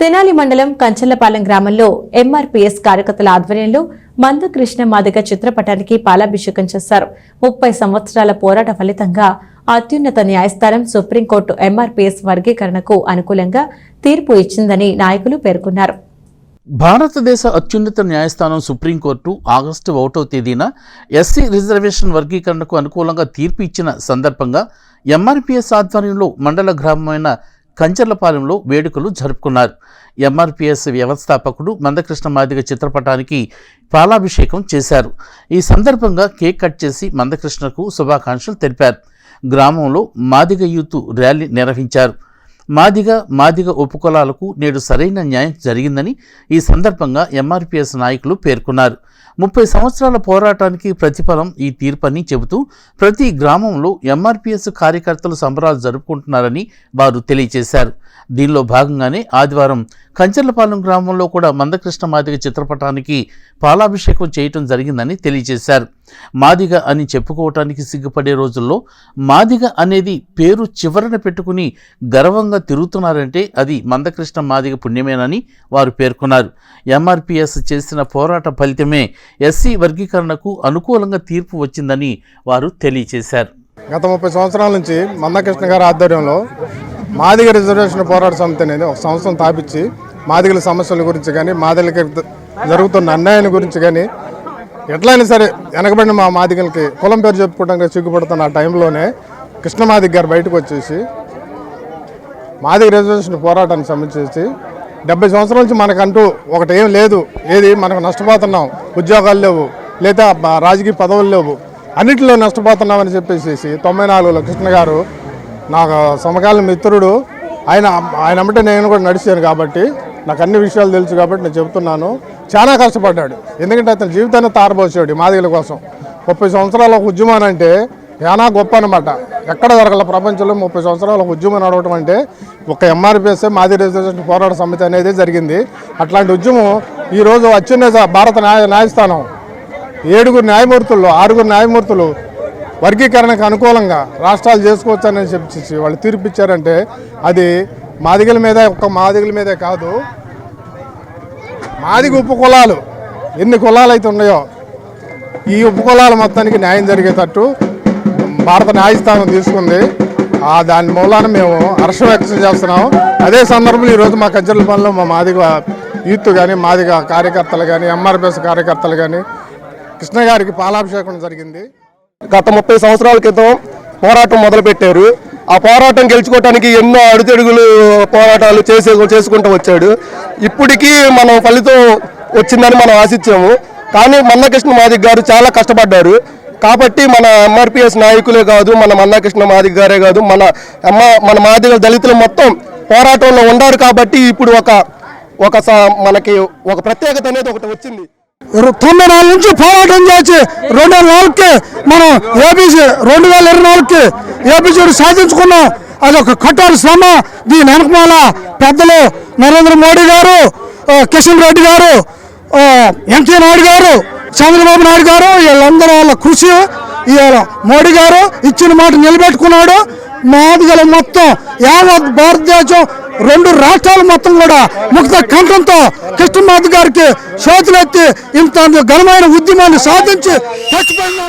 తెనాలి మండలం కంచర్లపాలెం గ్రామంలో ఎంఆర్పీఎస్ కార్యకర్తల ఆధ్వర్యంలో మందకృష్ణ మాదిగ చిత్రపటానికి పాలాభిషేకం చేశారు. ముప్పై సంవత్సరాల పోరాట ఫలితంగా అత్యున్నత న్యాయస్థానం సుప్రీంకోర్టు ఎంఆర్పీఎస్ వర్గీకరణకు అనుకూలంగా తీర్పు ఇచ్చిందని నాయకులు పేర్కొన్నారు. భారతదేశ అత్యున్నత న్యాయస్థానం సుప్రీంకోర్టు ఆగస్టు ఒకటో తేదీన ఎస్సీ రిజర్వేషన్ వర్గీకరణకు అనుకూలంగా తీర్పు ఇచ్చిన సందర్భంగా ఎంఆర్పీఎస్ ఆధ్వర్యంలో మండల గ్రామమైన కంచర్లపాలెంలో వేడుకలు జరుపుకున్నారు. ఎంఆర్పిఎస్ వ్యవస్థాపకుడు మందకృష్ణ మాదిగ చిత్రపటానికి పాలాభిషేకం చేశారు. ఈ సందర్భంగా కేక్ కట్ చేసి మందకృష్ణకు శుభాకాంక్షలు తెలిపారు. గ్రామంలో మాదిగ యూత్ ర్యాలీ నిర్వహించారు. మాదిగ మాదిగ ఉపకులాలకు నేడు సరైన న్యాయం జరిగిందని ఈ సందర్భంగా ఎంఆర్పీఎస్ నాయకులు పేర్కొన్నారు. ముప్పై సంవత్సరాల పోరాటానికి ప్రతిఫలం ఈ తీర్పని చెబుతూ ప్రతి గ్రామంలో ఎంఆర్పీఎస్ కార్యకర్తలు సంబరాలు జరుపుకుంటున్నారని వారు తెలియజేశారు. దీనిలో భాగంగానే ఆదివారం కంచర్లపాలెం గ్రామంలో కూడా మందకృష్ణ మాదిగ చిత్రపటానికి పాలాభిషేకం చేయటం జరిగిందని తెలియజేశారు. మాదిగ అని చెప్పుకోవటానికి సిగ్గుపడే రోజుల్లో మాదిగ అనేది పేరు చివరన పెట్టుకుని గర్వంగా తిరుగుతున్నారంటే అది మందకృష్ణ మాదిగ పుణ్యమేనని వారు పేర్కొన్నారు. ఎంఆర్పిఎస్ చేసిన పోరాట ఫలితమే ఎస్సీ వర్గీకరణకు అనుకూలంగా తీర్పు వచ్చిందని వారు తెలియజేశారు గత ముప్పై సంవత్సరాల నుంచి మందకృష్ణ గారి ఆధ్వర్యంలో మాదిగ రిజర్వేషన్ పోరాట సమితి అనేది ఒక సంస్థను స్థాపించి మాదిగల సమస్యల గురించి కానీ మాదిగలకి జరుగుతున్న అన్యాయాన్ని గురించి కానీ ఎట్లయినా సరే వెనకబడిన మా మాదిగలకి కులం పేరు చెప్పుకోవడానికి సిగ్గుపడుతున్న ఆ టైంలోనే కృష్ణమాదిగ గారు బయటకు వచ్చేసి మాదిగ రిజర్వేషన్ పోరాటానికి సంబంధించి డెబ్బై సంవత్సరాల నుంచి మనకంటూ ఒకటి ఏం లేదు. ఏది మనకు నష్టపోతున్నాం. ఉద్యోగాలు లేవు. లేదా రాజకీయ పదవులు లేవు. అన్నింటిలో నష్టపోతున్నామని చెప్పేసి తొంభై నాలుగులో కృష్ణ గారు నాకు సమకాలీన మిత్రుడు. ఆయన ఆయన అంటే నేను కూడా నడిచాను కాబట్టి నాకు అన్ని విషయాలు తెలుసు కాబట్టి నేను చెబుతున్నాను. చాలా కష్టపడ్డాడు. ఎందుకంటే అతని జీవితాన్ని తారబోసాడు మాదిగల కోసం. ముప్పై సంవత్సరాల అంటే ఉద్యమం చాలా గొప్ప అనమాట ఎక్కడ జరగల ప్రపంచంలో ముప్పై సంవత్సరాల ఉద్యమం నడవటం అంటే ఒక ఎంఆర్పిఎస్ మాది రిజర్వేషన్ పోరాట సమితి అనేది జరిగింది. అట్లాంటి ఉద్యమం ఈరోజు అత్యున్నత భారత న్యాయ న్యాయస్థానం ఏడుగురు న్యాయమూర్తుల్లో ఆరుగురు న్యాయమూర్తులు వర్గీకరణకు అనుకూలంగా రాష్ట్రాలు చేసుకోవచ్చని చెప్పి వాళ్ళు తీర్పిచ్చారంటే అది మాదిగల మీద ఒక్క మాదిగల మీదే కాదు. మాదిగ ఉప కులాలు ఎన్ని కులాలు అయితే ఉన్నాయో ఈ ఉపకులాల మొత్తానికి న్యాయం జరిగేటట్టు భారత న్యాయస్థానం తీసుకుంది. ఆ దాని మూలాన మేము హర్షం వ్యక్తం చేస్తున్నాం. అదే సందర్భంలో ఈరోజు మా కజ్జల పనిలో మా మాదిగ యూత్ కానీ మాదిగ కార్యకర్తలు కానీ ఎంఆర్పిఎస్ కార్యకర్తలు కానీ కృష్ణ గారికి పాలాభిషేకం జరిగింది. గత ముప్పై సంవత్సరాల క్రితం పోరాటం మొదలుపెట్టారు. ఆ పోరాటం గెలుచుకోవటానికి ఎన్నో అడుగడుగులు పోరాటాలు చేసే చేసుకుంటూ వచ్చాడు. ఇప్పటికీ మనం ఫలితం వచ్చిందని మనం ఆశించాము. కానీ మన్నకృష్ణ మాదిక్ గారు చాలా కష్టపడ్డారు. కాబట్టి మన ఎంఆర్పిఎస్ నాయకులే కాదు మన మన్నాకృష్ణ మాదిక్ గారే కాదు మన అమ్మ మన మాదిగ దళితులు మొత్తం పోరాటంలో ఉన్నారు కాబట్టి ఇప్పుడు ఒక ఒక స- మనకి ఒక ప్రత్యేకత అనేది ఒకటి వచ్చింది. తొమ్మిది నాలుగు నుంచి పోరాటం చేసి రెండు వేల నాలుగుకి మనం ఏబీసీ రెండు వేల ఇరవై నాలుగుకి ఏబీసీ సాధించుకున్నాం అది ఒక కఠోర శ్రమ. దీని వెనకమాల పెద్దలు నరేంద్ర మోడీ గారు కిషన్ రెడ్డి గారు ఆ, నాయుడు గారు చంద్రబాబు నాయుడు గారు వీళ్ళందరూ వాళ్ళ కృషి ఇవాళ మోడీ గారు ఇచ్చిన మాట నిలబెట్టుకున్నాడు. మాదిగల మొత్తం యావత్ భారతదేశం రెండు రాష్ట్రాలు మొత్తం కూడా ముక్త కంఠంతో కృష్ణమాధ గారికి చేతులెత్తి ఇంత ఘనమైన ఉద్యమాన్ని సాధించి చచ్చిపోయిన